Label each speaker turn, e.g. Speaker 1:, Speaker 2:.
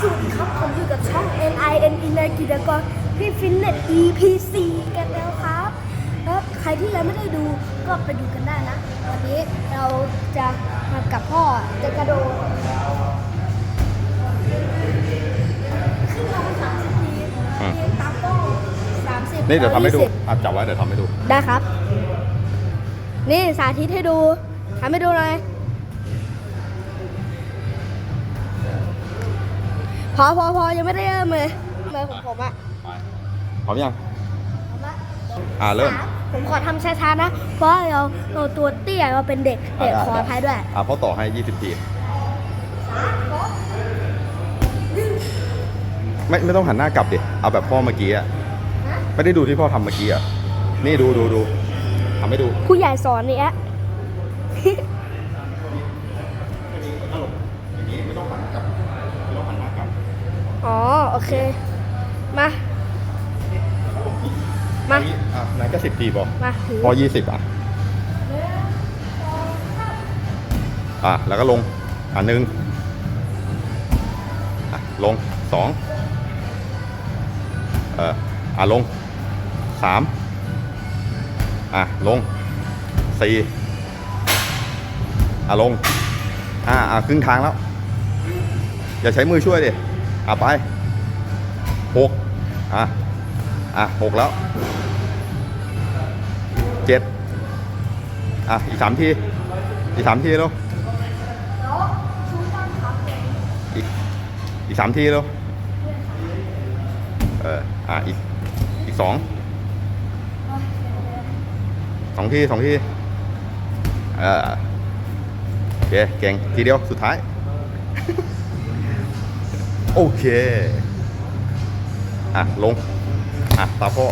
Speaker 1: สวัสดีครับผมอยู่กับช่อง N I N อินเนกิจกรพี่ฟินเน็ต EP 4กันแล้วครับแล้วใครที่ยังไม่ได้ดูก็ไปดูกันได้นะ วันนี้เราจะมากับพ่อจะกระโดดขึ้นลงสามสิบที
Speaker 2: อืม
Speaker 1: ทีตามโต้สามสิบ
Speaker 2: นี่เดี๋ยวทำให้ดู
Speaker 1: ยี่สิบ
Speaker 2: อะจับไว้เดี๋ยวทำให้ดู
Speaker 1: ได้ครับ นี่สาธิตให้ดูทำให้ดูหน่อย พอพอพอยังไม่ได้เริ่มเลยมือของผมอะ
Speaker 2: พร้อมยัง
Speaker 1: ผมอะ
Speaker 2: อ่าเริ่ม
Speaker 1: สผมขอทำช้าๆนะ เพราะเราเราตัวเตี้ยเราเป็นเด็กเด็ก
Speaker 2: อะ
Speaker 1: ขออภัยด้วย
Speaker 2: อ่าพ่อต่อให้ 20 ทีไม่ไม่ต้องหันหน้ากลับดิเอาแบบพ่อเมื่อกี้อะไม่ได้ดูที่พ่อทำเมื่อกี้อะนี่ดูดูดูทำให้ดู
Speaker 1: ผู้ใหญ่สอนนี่อะ
Speaker 2: อย่างนี้ไม่ต้องหันกลับไม่ต้องหันหน้ากลับ
Speaker 1: อ๋อ โอเค มา มา
Speaker 2: อันนี้อะไหนก็สิบทีพอ
Speaker 1: มาถือ
Speaker 2: พอยี่สิบอะ อะ แล้วก็ลง อะหนึ่งอะ ลงสองเอออะ ลงสามอะ ลงสี่อะ ลงอะอะ ครึ่งทางแล้ว อย่าใช้มือช่วยดิ อะ ไป หกอะ อะหกแล้วเจ็ดอะ อีกสามที อีกสามทีแล้วอีกอีกสามทีแล้วเออ อะ อีก อีกสองสองทีสองทีเออโอเค เก่ง ทีเดียว สุดท้าย โอเค อะลง อะตาพ่อ